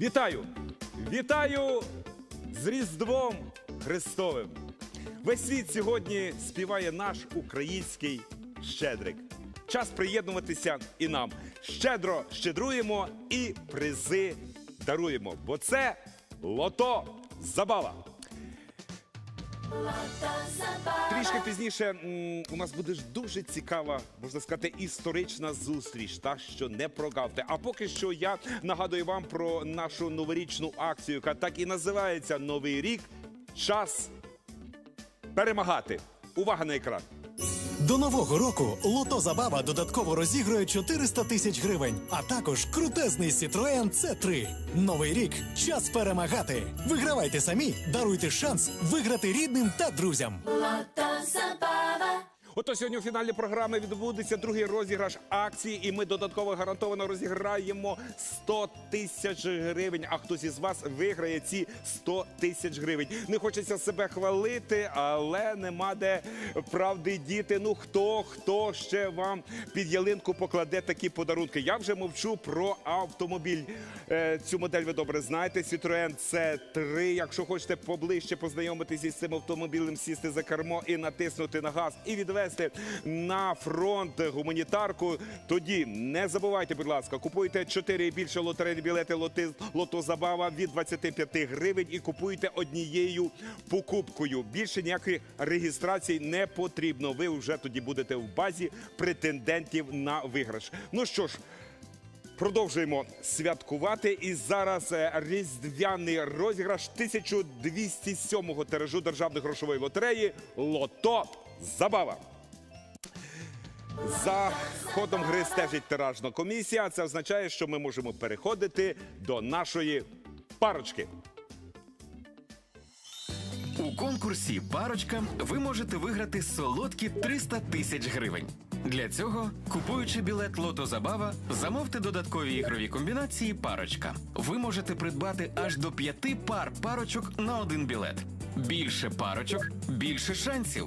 Вітаю! Вітаю з Різдвом Христовим! Весь світ сьогодні співає наш український щедрик. Час приєднуватися і нам. Щедро щедруємо і призи даруємо, бо це лото забава. Трішки пізніше у нас буде дуже цікава, можна сказати, історична зустріч, та що не прогавте. А поки що я нагадую вам про нашу новорічну акцію, яка так і називається Новий рік. Час перемагати. Увага на екран. До нового року Лото Забава додатково розігрує 400 тисяч гривень, а також крутезний Citroen C3. Новий рік час перемагати. Вигравайте самі, даруйте шанс виграти рідним та друзям. Ото сьогодні у фіналі програми відбудеться другий розіграш акції, і ми додатково гарантовано розіграємо 100 тисяч гривень. А хтось із вас виграє ці 100 тисяч гривень. Не хочеться себе хвалити, але нема де правди діти. Ну хто хто ще вам під ялинку покладе такі подарунки? Я вже мовчу про автомобіль. Е, Цю модель ви добре знаєте. Citroen C3. Якщо хочете поближче познайомитися із цим автомобілем, сісти за кермо і натиснути на газ і відвести на фронт гуманітарку. Тоді не забувайте, будь ласка, купуйте 4 і більше лотерейні білети лоти, лото забава від 25 гривень і купуйте однією покупкою. Більше ніякої реєстрації не потрібно. Ви вже тоді будете в базі претендентів на виграш. Ну що ж. Продовжуємо святкувати. І зараз е, різдвяний розіграш 1207-го тиражу державної грошової лотереї Лото Забава. За ходом гри стежить тиражна комісія. Це означає, що ми можемо переходити до нашої парочки. У конкурсі Парочка ви можете виграти солодкі 300 тисяч гривень. Для цього, купуючи білет Лото Забава, замовте додаткові ігрові комбінації Парочка. Ви можете придбати аж до п'яти пар парочок на один білет. Більше парочок, більше шансів.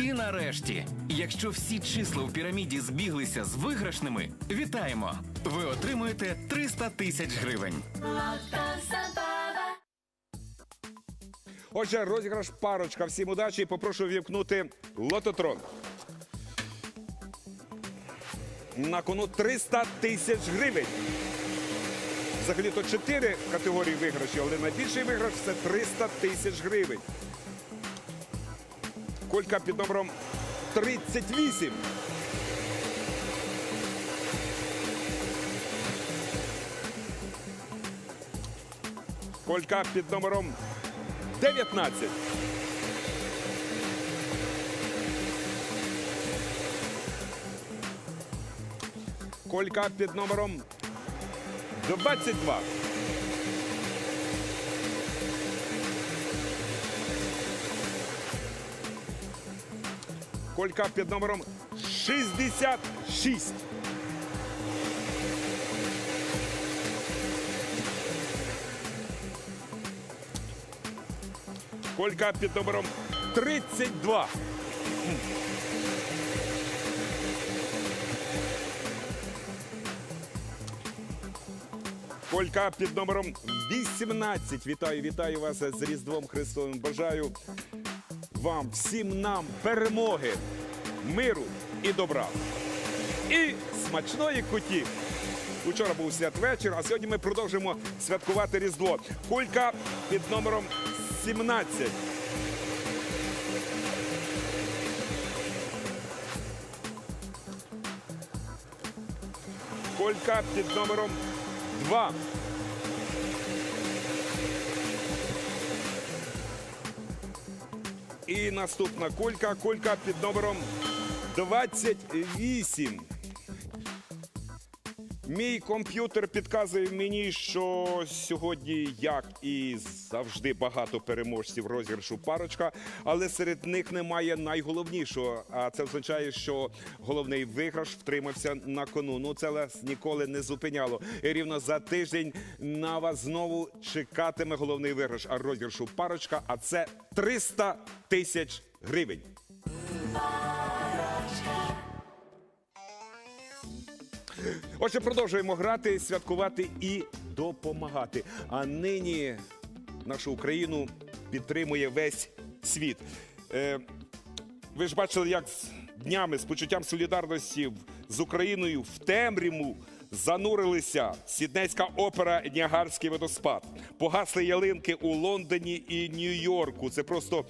І нарешті, якщо всі числа у піраміді збіглися з виграшними, вітаємо! Ви отримуєте 300 тисяч гривень. Отже, розіграш парочка. Всім удачі попрошу вімкнути лототрон. На кону 300 тисяч гривень. Взагалі то 4 категорії виграшів, але найбільший виграш це 300 тисяч гривень. Колька під номером 38. Колька під номером 19. Колька під номером 22. Колька під номером 66. Колька під номером 32. Колька під номером 18. Вітаю, вітаю вас з Різдвом Христовим. Бажаю вам, всім нам перемоги, миру і добра. І смачної куті. Учора був святвечір, а сьогодні ми продовжуємо святкувати Різдво. Кулька під номером 17. Колька під номером 2. Наступна колька, колька під номером 28. Мій комп'ютер підказує мені, що сьогодні, як і завжди, багато переможців розіграшу парочка, але серед них немає найголовнішого. А це означає, що головний виграш втримався на кону. Ну це вас ніколи не зупиняло. І рівно за тиждень на вас знову чекатиме головний виграш а розіграшу парочка. А це 300 тисяч гривень. Отже, продовжуємо грати, святкувати і допомагати. А нині нашу Україну підтримує весь світ. Е, ви ж бачили, як з днями з почуттям солідарності з Україною в темряву занурилися Сіднейська опера Ніагарський водоспад. Погасли ялинки у Лондоні і Нью-Йорку. Це просто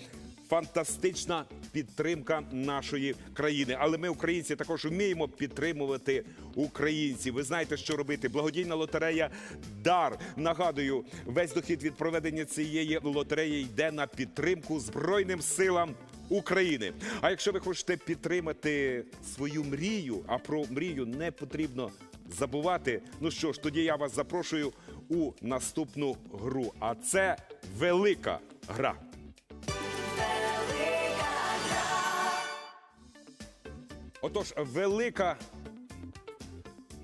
фантастична підтримка нашої країни. Але ми, українці, також вміємо підтримувати українців. Ви знаєте, що робити. Благодійна лотерея Дар. Нагадую, весь дохід від проведення цієї лотереї йде на підтримку Збройним силам. України. А якщо ви хочете підтримати свою мрію, а про мрію не потрібно забувати. Ну що ж, тоді я вас запрошую у наступну гру. А це велика гра. Отож, велика.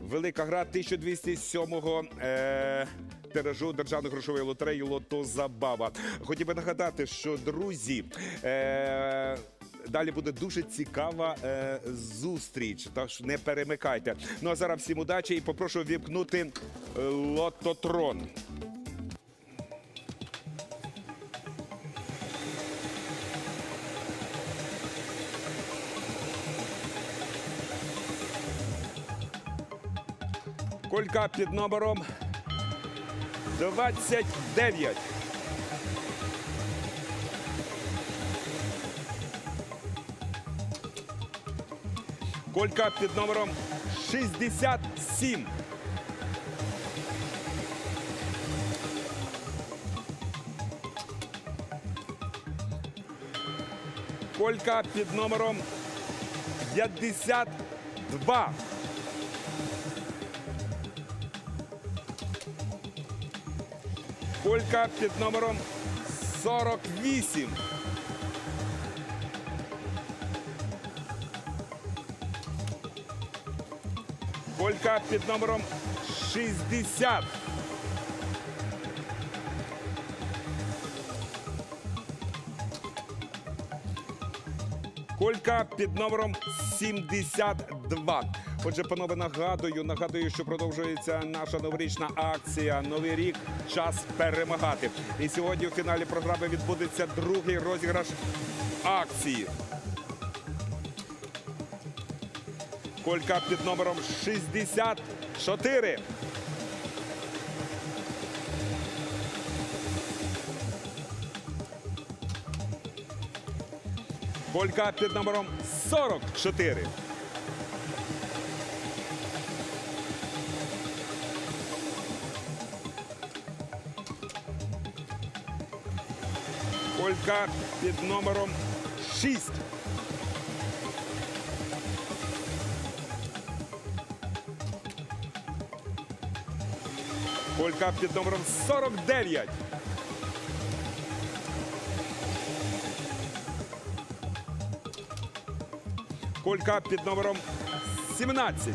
Велика гра 1207-го е, тиражу державної грошової лотереї Лото Забава. Хотів би нагадати, що друзі. Е, Далі буде дуже цікава е, зустріч, тож не перемикайте. Ну а зараз всім удачі і попрошу вімкнути е, лототрон. Колька під номером 29. Колька під номером 67. Колька під номером 52. Колька під номером 48. Колька під номером 60. Колька під номером 72. Отже, панове, нагадую, нагадую, що продовжується наша новорічна акція Новий рік час перемагати. І сьогодні у фіналі програми відбудеться другий розіграш акції. Колька під номером 64. Колька під номером 44. Колька під номером 6. Колька під номером 49. Колька під номером 17.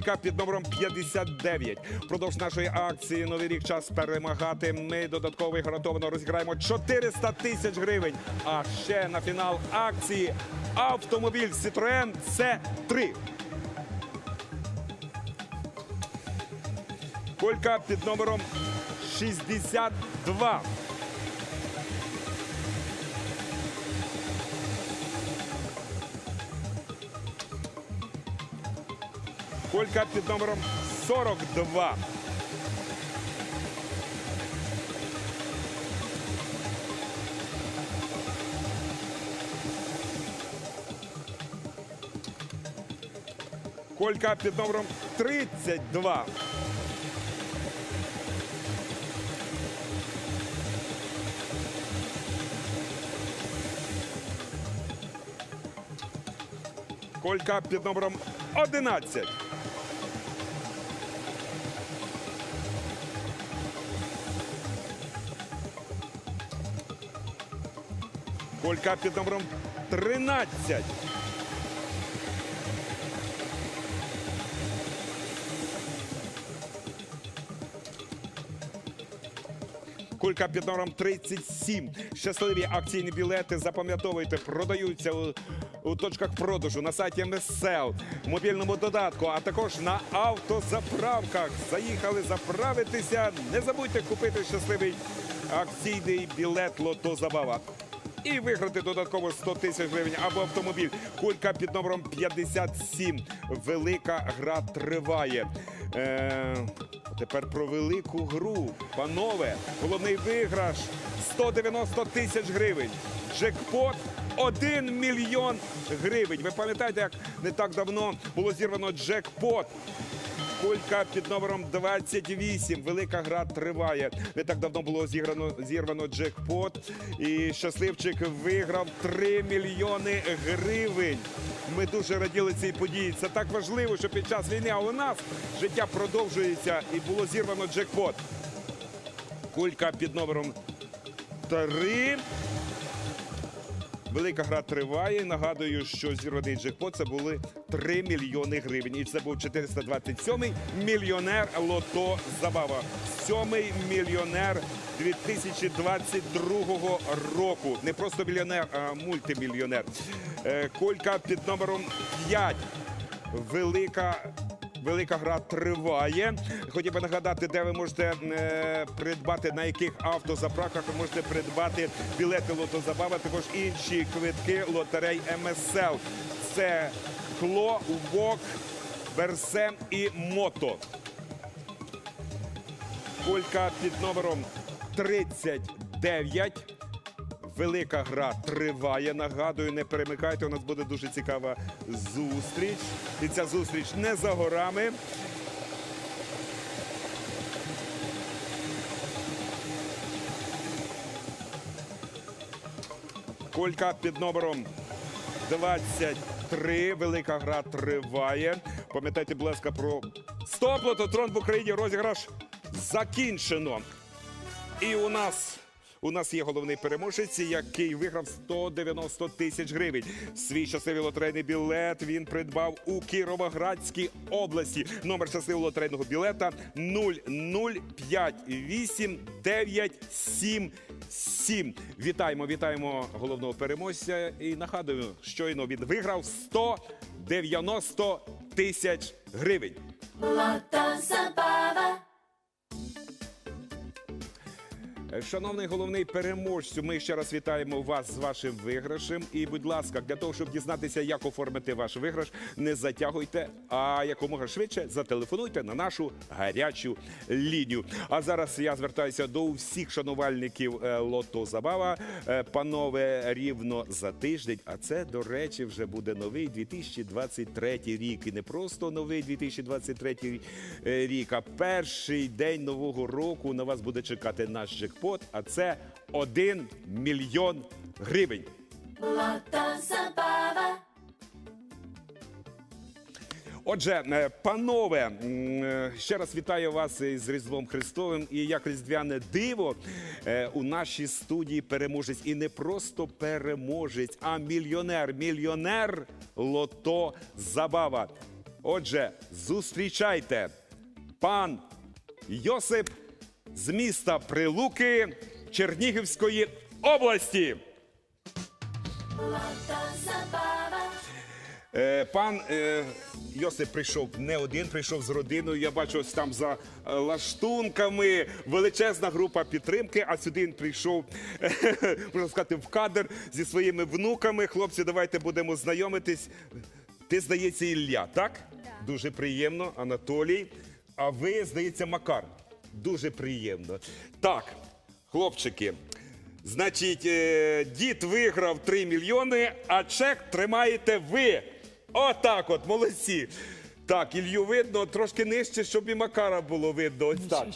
Колька під номером 59. Впродовж нашої акції Новий рік час перемагати. Ми додатково і гарантовано розіграємо 400 тисяч гривень. А ще на фінал акції автомобіль Citroen C3. Колька під номером 62. Колька під номером 42. Колька під номером 32. Колька під номером 11. Колька під номером 13. Кулька під номером 37. Щасливі акційні білети. Запам'ятовуйте, продаються у, у точках продажу на сайті МСЛ, в мобільному додатку, а також на автозаправках. Заїхали заправитися. Не забудьте купити щасливий акційний білет Лото Забава. І виграти додатково 100 тисяч гривень або автомобіль. Кулька під номером 57. Велика гра триває. Е, тепер про велику гру. Панове, головний виграш 190 тисяч гривень. Джекпот 1 мільйон гривень. Ви пам'ятаєте, як не так давно було зірвано джекпот? Кулька під номером 28. Велика гра триває. Не так давно було зіграно зірвано джекпот. І щасливчик виграв 3 мільйони гривень. Ми дуже раділи цій події. Це так важливо, що під час війни, а у нас життя продовжується і було зірвано джекпот. Кулька під номером 3. Велика гра триває. Нагадую, що зірваний джекпот це були 3 мільйони гривень. І це був 427-й мільйонер Лото Забава. Сьомий мільйонер 2022 року. Не просто мільйонер, а мультимільйонер. Е, Колька під номером 5. Велика Велика гра триває. Хотів би нагадати, де ви можете е, придбати, на яких автозаправках ви можете придбати білети лотозабава, також інші квитки лотерей МСЛ. Це Кло, ВОК, Берсем і Мото. Колька під номером 39. Велика гра триває. Нагадую, не перемикайте. У нас буде дуже цікава зустріч. І ця зустріч не за горами. Колька під номером 23. Велика гра триває. Пам'ятайте, будь ласка, про стоп лототрон в Україні. Розіграш закінчено. І у нас. У нас є головний переможець, який виграв 190 тисяч гривень. Свій щасливий лотерейний білет він придбав у Кіровоградській області. Номер щасливого лотерейного білета 0058977. Вітаємо, вітаємо головного переможця. І нагадую, щойно він виграв 190 тисяч гривень. Lota Zabava. Шановний головний переможцю, ми ще раз вітаємо вас з вашим виграшем. І, будь ласка, для того, щоб дізнатися, як оформити ваш виграш, не затягуйте, а якомога швидше зателефонуйте на нашу гарячу лінію. А зараз я звертаюся до всіх шанувальників е, Лото Забава. Е, Панове, рівно за тиждень. А це, до речі, вже буде новий 2023 рік. І не просто новий 2023 е, рік, а перший день нового року на вас буде чекати наш джекпот. А це 1 мільйон гривень. Отже, е, панове, е, ще раз вітаю вас із Різдвом Христовим. І як різдвяне диво е, у нашій студії переможець. І не просто переможець, а мільйонер. Мільйонер Лото Забава. Отже, зустрічайте пан Йосип з міста Прилуки Чернігівської області. Е, Пан е, Йосип прийшов не один, прийшов з родиною. Я бачу ось там за е, лаштунками величезна група підтримки. А сюди він прийшов, е, можна сказати, в кадр зі своїми внуками. Хлопці, давайте будемо знайомитись. Ти, здається, Ілля, так? Дуже приємно, Анатолій. А ви, здається, Макар. Дуже приємно. Так, хлопчики. Значить, е, дід виграв 3 мільйони, а чек тримаєте ви. Отак от, молодці. Так, Ілью видно, трошки нижче, щоб і Макара було видно. Ось так.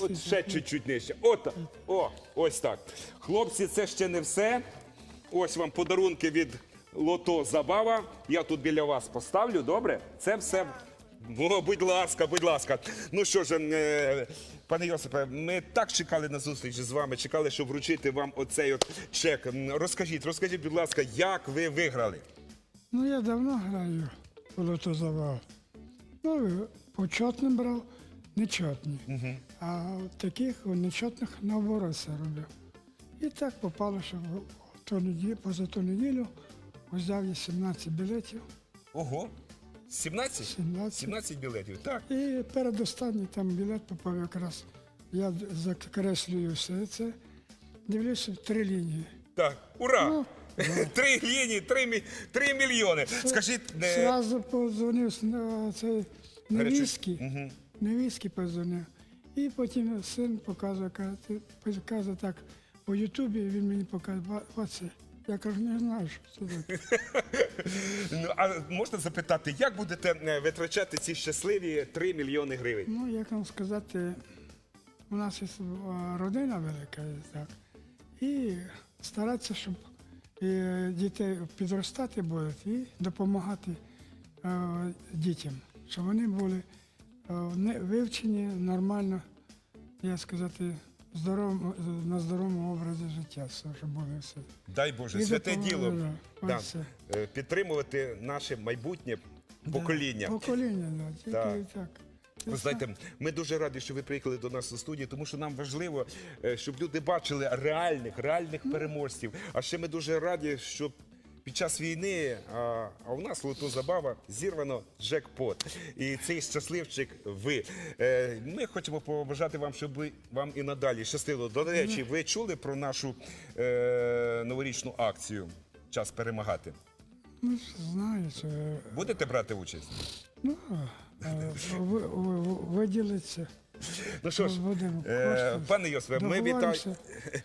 От ще чуть-чуть нижче. От, о, ось так. Хлопці, це ще не все. Ось вам подарунки від лото забава. Я тут біля вас поставлю, добре? Це все. О, будь ласка, будь ласка. Ну що ж, е, пане Йосипе, ми так чекали на зустріч з вами, чекали, щоб вручити вам оцей от чек. М, Розкажіть, розкажіть, будь ласка, як ви виграли? Ну, я давно граю в лотозавал. Ну, почетним брав, нечетні. А таких о, нечетних наоборот все робив. І так попало, що в ту неділю, поза ту неділю взяв я 17 білетів. Ого, 17? 17. 17 білетів, так. І передостанній там білет попав якраз. Я закреслюю все це. Дивлюся три лінії. Так, ура! Ну, Три лінії, три, мі- три мільйони. Скажіть, е, Зразу подзвонив на це невістки. Мгм. Невістки подзвонив. І потім син показує, каже, ти показує так по Ютубі, він мені показує, «Ва- оце. Я кажу, не знаю, що це таке. ну, а можна запитати, як будете е, витрачати ці щасливі 3 мільйони гривень? Ну, як вам сказати, у нас є а, родина велика, так. І старатися, щоб е, дітей підростати будуть і допомагати е, дітям, щоб вони були е, не- вивчені нормально, як сказати, здоровому, на здоровому образі життя, щоб було все. Дай Боже, І святе діло. да, Да. ось це. Е, Підтримувати наше майбутнє покоління. Покоління, да, тільки Так. так. Ви знаєте, ми дуже раді, що ви приїхали до нас у студію, тому що нам важливо, е, щоб люди бачили реальних, реальних переможців. А ще ми дуже раді, що під час війни, а, а у нас лото забава зірвано джекпот. І цей щасливчик ви. Е, Ми хочемо побажати вам, щоб вам і надалі щастило. До речі, ви чули про нашу е, новорічну акцію Час перемагати? Ну, знаю, це Будете брати участь? Ну, е, ви- ви- ви- виділиться. Ну що ж, Будемо е, пане Йосифе, ми вітаємо. Договоримося,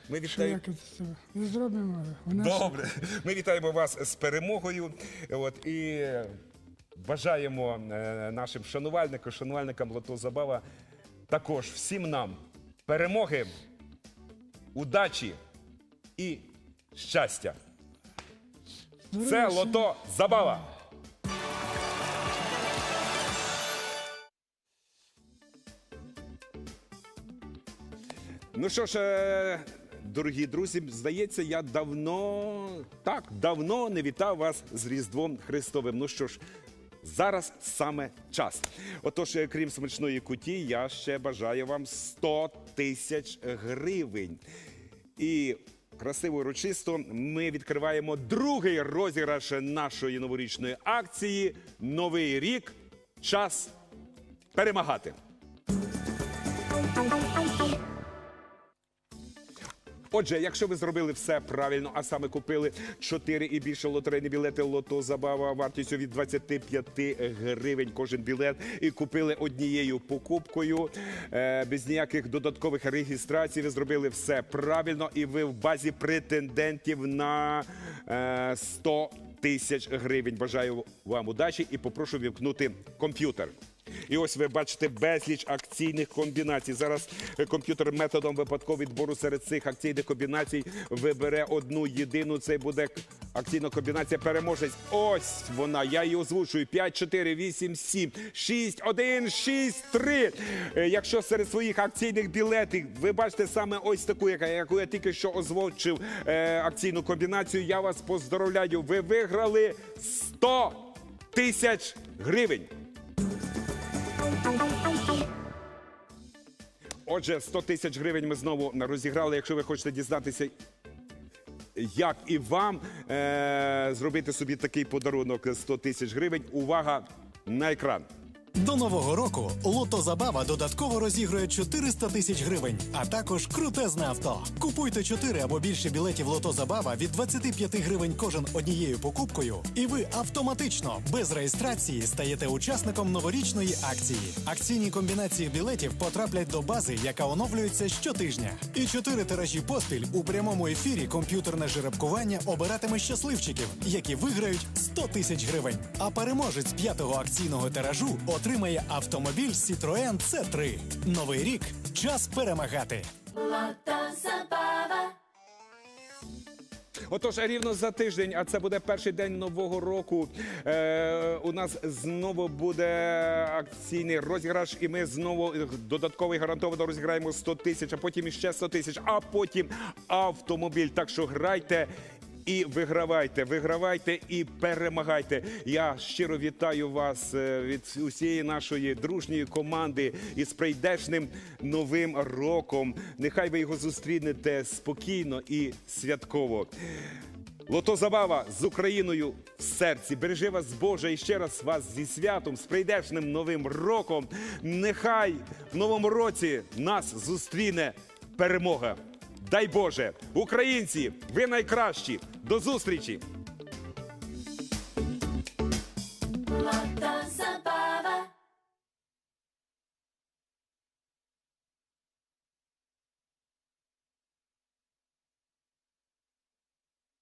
Ми Що вітаємо. як це і зробимо. Добре, ми вітаємо вас з перемогою. От і бажаємо е, нашим шанувальникам, шанувальникам Лото Забава також всім нам перемоги, удачі і щастя. Це Здоров'я. Лото Забава. Ну що ж, е, дорогі друзі, здається, я давно так давно не вітав вас з Різдвом Христовим. Ну що ж. Зараз саме час. Отож, е, крім смачної куті, я ще бажаю вам 100 тисяч гривень. І красиво урочисто ми відкриваємо другий розіграш нашої новорічної акції Новий рік. Час перемагати. Отже, якщо ви зробили все правильно, а саме купили 4 і більше лотерейні білети лото забава вартістю від 25 гривень кожен білет, і купили однією покупкою е, без ніяких додаткових реєстрацій. Ви зробили все правильно, і ви в базі претендентів на е, 100 тисяч гривень. Бажаю вам удачі і попрошу вімкнути комп'ютер. І ось ви бачите безліч акційних комбінацій. Зараз е, комп'ютер методом випадкового відбору серед цих акційних комбінацій вибере одну єдину. Це буде акційна комбінація переможець. Ось вона. Я її озвучую. 5, 4, 8, 7, 6, 1, 6, 3. Е, Якщо серед своїх акційних білетів ви бачите саме ось таку, яку я тільки що озвучив е, акційну комбінацію, я вас поздоровляю. Ви виграли 100 тисяч гривень. Отже, 100 тисяч гривень ми знову розіграли. Якщо ви хочете дізнатися, як і вам е- зробити собі такий подарунок 100 тисяч гривень, увага на екран. До нового року Лото Забава додатково розігрує 400 тисяч гривень, а також крутезне авто. Купуйте 4 або більше білетів Лото Забава від 25 гривень кожен однією покупкою, і ви автоматично без реєстрації стаєте учасником новорічної акції. Акційні комбінації білетів потраплять до бази, яка оновлюється щотижня. І 4 тиражі поспіль у прямому ефірі комп'ютерне жеребкування обиратиме щасливчиків, які виграють 100 тисяч гривень. А переможець п'ятого акційного тиражу отримає автомобіль Citroën C3. Новий рік час перемагати. Отож, рівно за тиждень, а це буде перший день нового року. Е, у нас знову буде акційний розіграш, і ми знову додатковий гарантовано розіграємо 100 тисяч, а потім іще 100 тисяч, а потім автомобіль. Так що грайте. І вигравайте, вигравайте і перемагайте. Я щиро вітаю вас е, від усієї нашої дружньої команди із прийдешним новим роком. Нехай ви його зустрінете спокійно і святково. Лото Забава з Україною в серці. Бережи вас Боже і ще раз вас зі святом, з прийдешним новим роком. Нехай в новому році нас зустріне перемога. Дай Боже, українці, ви найкращі. До зустрічі!